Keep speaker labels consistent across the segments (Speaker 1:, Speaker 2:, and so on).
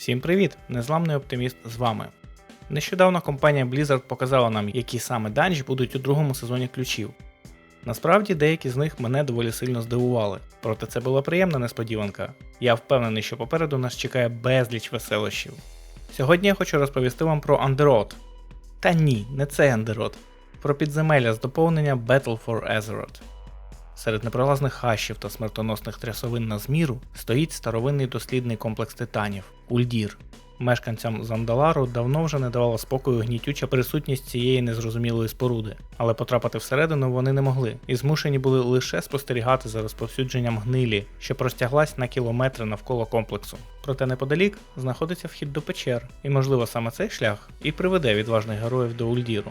Speaker 1: Всім привіт! Незламний оптиміст з вами. Нещодавно компанія Blizzard показала нам, які саме данжі будуть у другому сезоні ключів. Насправді деякі з них мене доволі сильно здивували, проте це була приємна несподіванка. Я впевнений, що попереду нас чекає безліч веселощів. Сьогодні я хочу розповісти вам про Андерот. Та ні, не цей Андерот. Про підземелля з доповнення Battle for Azeroth. Серед непролазних хащів та смертоносних трясовин на зміру стоїть старовинний дослідний комплекс титанів Ульдір. Мешканцям Зандалару давно вже не давала спокою гнітюча присутність цієї незрозумілої споруди, але потрапити всередину вони не могли і змушені були лише спостерігати за розповсюдженням гнилі, що простяглась на кілометри навколо комплексу. Проте неподалік знаходиться вхід до печер, і можливо саме цей шлях і приведе відважних героїв до Ульдіру.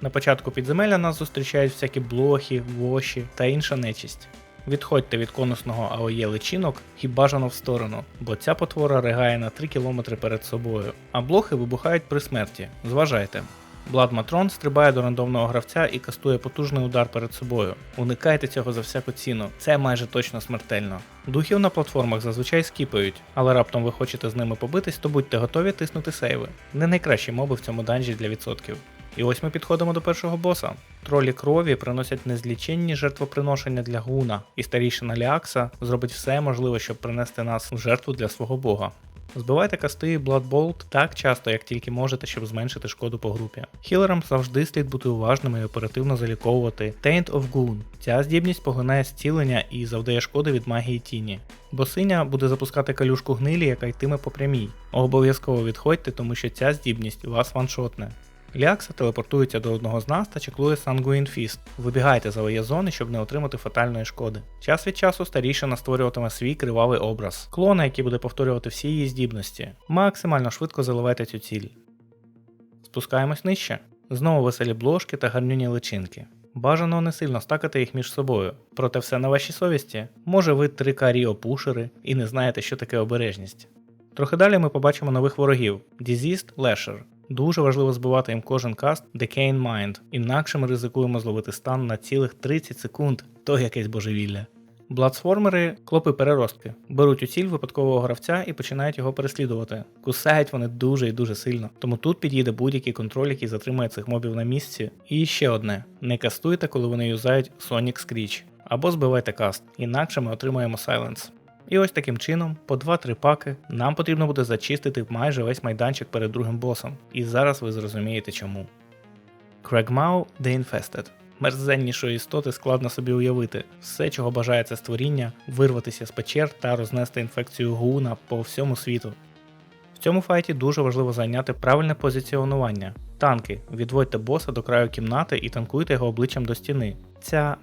Speaker 1: На початку підземелля нас зустрічають всякі блохи, воші та інша нечисть. Відходьте від конусного АОЄ личинок і бажано в сторону, бо ця потвора ригає на 3 км перед собою, а блохи вибухають при смерті. Зважайте. Блад Матрон стрибає до рандомного гравця і кастує потужний удар перед собою. Уникайте цього за всяку ціну, це майже точно смертельно. Духів на платформах зазвичай скіпають, але раптом ви хочете з ними побитись, то будьте готові тиснути сейви. Не найкращі моби в цьому данжі для відсотків. І ось ми підходимо до першого боса. Тролі крові приносять незліченні жертвоприношення для гуна, і старішина Ліакса зробить все можливе, щоб принести нас в жертву для свого бога. Збивайте касти Blood Bolt так часто, як тільки можете, щоб зменшити шкоду по групі. Хілерам завжди слід бути уважними і оперативно заліковувати Taint of Goon. Ця здібність поглинає зцілення і завдає шкоди від магії тіні. Босиня буде запускати калюшку гнилі, яка йтиме по прямій. Обов'язково відходьте, тому що ця здібність вас ваншотне. Ліакса телепортується до одного з нас та чеклує Sanguine Fist. Вибігайте за її зони, щоб не отримати фатальної шкоди. Час від часу старішина створюватиме свій кривавий образ, клона, який буде повторювати всі її здібності. Максимально швидко заливайте цю ціль. Спускаємось нижче. Знову веселі бложки та гарнюні личинки. Бажано не сильно стакати їх між собою, проте все на вашій совісті. Може ви три карі опушери і не знаєте, що таке обережність. Трохи далі ми побачимо нових ворогів Diseased Lasher. Дуже важливо збивати їм кожен каст Decaying Mind, інакше ми ризикуємо зловити стан на цілих 30 секунд, то якесь божевілля. Бладсформери клопи переростки, беруть у ціль випадкового гравця і починають його переслідувати. Кусають вони дуже і дуже сильно, тому тут підійде будь-який контроль, який затримує цих мобів на місці. І ще одне: не кастуйте, коли вони юзають Sonic Screech, або збивайте каст, інакше ми отримаємо Silence. І ось таким чином, по 2-3 паки, нам потрібно буде зачистити майже весь майданчик перед другим босом. І зараз ви зрозумієте чому. Крегмау The Infested. Мерзеннішої істоти складно собі уявити. Все, чого бажає це створіння, вирватися з печер та рознести інфекцію гуна по всьому світу. В цьому файті дуже важливо зайняти правильне позиціонування. Танки, відводьте боса до краю кімнати і танкуйте його обличчям до стіни. Ця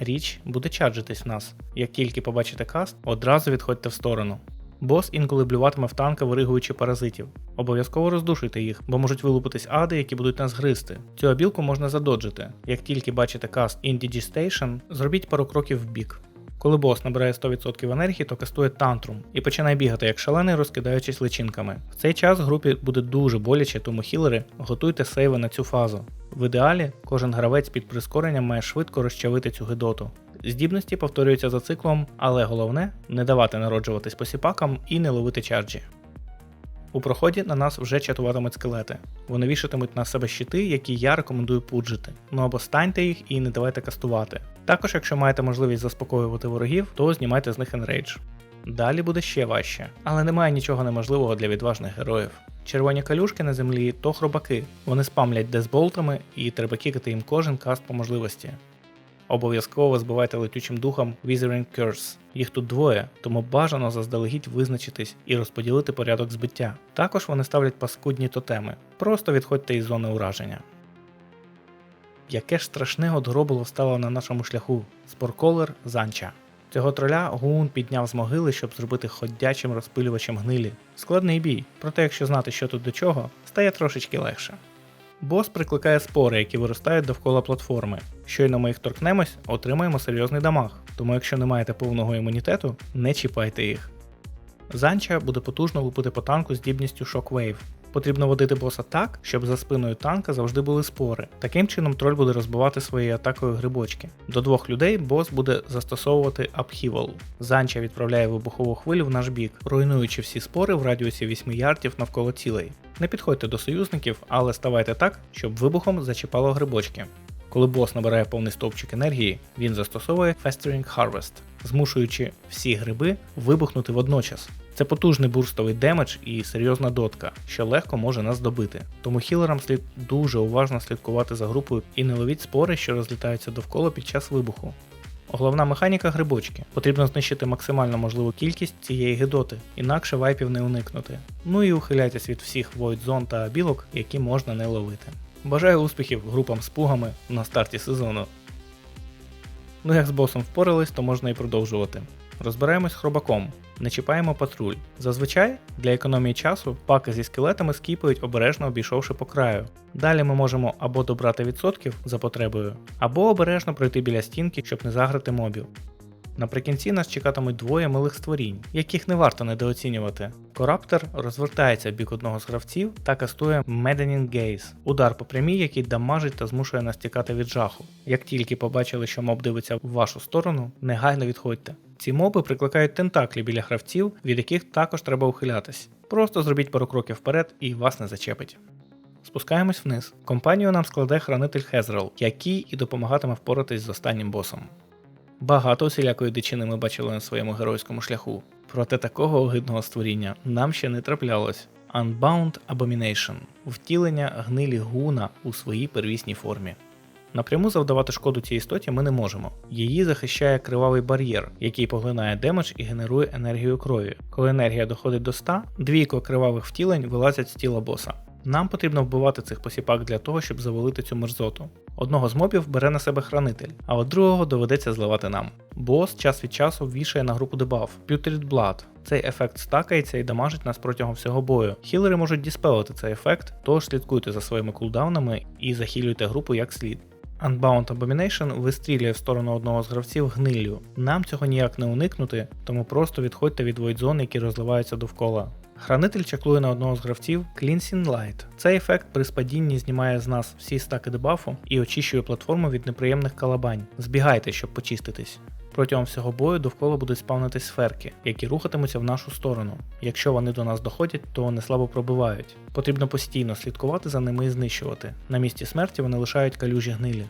Speaker 1: річ буде чарджитись в нас. Як тільки побачите каст, одразу відходьте в сторону. Бос інколи блюватиме в танка, виригуючи паразитів. Обов'язково роздушуйте їх, бо можуть вилупитись ади, які будуть нас гризти. Цю абілку можна задоджити. Як тільки бачите каст Indigi зробіть пару кроків в бік. Коли бос набирає 100% енергії, то кастує тантрум і починає бігати як шалений, розкидаючись личинками. В цей час групі буде дуже боляче, тому хілери готуйте сейви на цю фазу. В ідеалі кожен гравець під прискоренням має швидко розчавити цю гидоту. Здібності повторюються за циклом, але головне не давати народжуватись посіпакам і не ловити чарджі. У проході на нас вже чатуватимуть скелети. Вони вішатимуть на себе щити, які я рекомендую пуджити. Ну або станьте їх і не давайте кастувати. Також, якщо маєте можливість заспокоювати ворогів, то знімайте з них енрейдж. Далі буде ще важче, але немає нічого неможливого для відважних героїв. Червоні калюшки на землі то хробаки. Вони спамлять дезболтами і треба кікати їм кожен каст по можливості. Обов'язково збивайте летючим духом Withering Curse. Їх тут двоє, тому бажано заздалегідь визначитись і розподілити порядок збиття. Також вони ставлять паскудні тотеми. Просто відходьте із зони ураження. Яке ж страшне одгробило стало на нашому шляху спорколер Занча. Цього троля Гун підняв з могили, щоб зробити ходячим розпилювачем гнилі. Складний бій, проте якщо знати, що тут до чого, стає трошечки легше. Бос прикликає спори, які виростають довкола платформи. Щойно ми їх торкнемось, отримаємо серйозний дамаг, тому якщо не маєте повного імунітету, не чіпайте їх. Занча буде потужно лупити по танку здібністю Shockwave. Потрібно водити боса так, щоб за спиною танка завжди були спори. Таким чином троль буде розбивати своєю атакою грибочки. До двох людей бос буде застосовувати Upheaval. Занча відправляє вибухову хвилю в наш бік, руйнуючи всі спори в радіусі 8 ярдів навколо цілей. Не підходьте до союзників, але ставайте так, щоб вибухом зачіпало грибочки. Коли бос набирає повний стовпчик енергії, він застосовує Festering Harvest, змушуючи всі гриби вибухнути водночас. Це потужний бурстовий демедж і серйозна дотка, що легко може нас добити. Тому хілерам слід дуже уважно слідкувати за групою і не ловіть спори, що розлітаються довкола під час вибуху. Головна механіка грибочки. Потрібно знищити максимально можливу кількість цієї гидоти, інакше вайпів не уникнути. Ну і ухиляйтесь від всіх Void Zone та білок, які можна не ловити. Бажаю успіхів групам з пугами на старті сезону. Ну як з босом впорались, то можна і продовжувати. Розбираємось з хробаком, не чіпаємо патруль. Зазвичай для економії часу паки зі скелетами скіпають обережно обійшовши по краю. Далі ми можемо або добрати відсотків за потребою, або обережно пройти біля стінки, щоб не заграти мобів. Наприкінці нас чекатимуть двоє милих створінь, яких не варто недооцінювати. Кораптер розвертається бік одного з гравців та кастує Maddening Gaze – удар по прямій, який дамажить та змушує нас тікати від жаху. Як тільки побачили, що моб дивиться в вашу сторону, негайно відходьте. Ці моби прикликають тентаклі біля гравців, від яких також треба ухилятись. Просто зробіть пару кроків вперед і вас не зачепить. Спускаємось вниз. Компанію нам складе хранитель Хезрел, який і допомагатиме впоратись з останнім босом. Багато усілякої дичини ми бачили на своєму геройському шляху, проте такого огидного створіння нам ще не траплялось. Unbound Abomination втілення гнилі гуна у своїй первісній формі. Напряму завдавати шкоду цій істоті ми не можемо. Її захищає кривавий бар'єр, який поглинає демедж і генерує енергію крові. Коли енергія доходить до 100, двійко кривавих втілень вилазять з тіла боса. Нам потрібно вбивати цих посіпак для того, щоб завалити цю мерзоту. Одного з мобів бере на себе хранитель, а от другого доведеться зливати нам. Бос час від часу вішає на групу дебаф Putrid Blood. Цей ефект стакається і дамажить нас протягом всього бою. Хілери можуть діспелити цей ефект, тож слідкуйте за своїми кулдаунами і захилюйте групу як слід. Unbound Abomination вистрілює в сторону одного з гравців гниллю. Нам цього ніяк не уникнути, тому просто відходьте від войдзон, які розливаються довкола. Хранитель чаклує на одного з гравців Cleansing Light. Цей ефект при спадінні знімає з нас всі стаки дебафу і очищує платформу від неприємних калабань. Збігайте, щоб почиститись. Протягом всього бою довкола будуть спавнитись сферки, які рухатимуться в нашу сторону. Якщо вони до нас доходять, то вони слабо пробивають. Потрібно постійно слідкувати за ними і знищувати. На місці смерті вони лишають калюжі гнилі.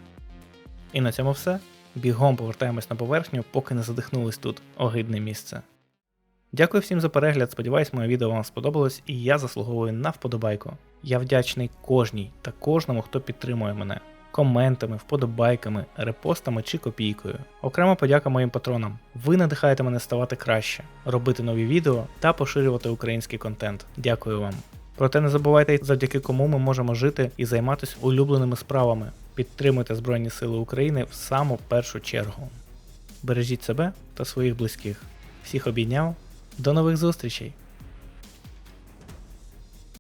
Speaker 1: І на цьому все. Бігом повертаємось на поверхню, поки не задихнулись тут. Огидне місце. Дякую всім за перегляд. Сподіваюсь, моє відео вам сподобалось і я заслуговую на вподобайку. Я вдячний кожній та кожному, хто підтримує мене коментами, вподобайками, репостами чи копійкою. Окрема подяка моїм патронам. Ви надихаєте мене ставати краще, робити нові відео та поширювати український контент. Дякую вам. Проте не забувайте, завдяки кому ми можемо жити і займатися улюбленими справами. Підтримуйте Збройні Сили України в саму першу чергу. Бережіть себе та своїх близьких. Всіх обійняв. До нових зустрічей!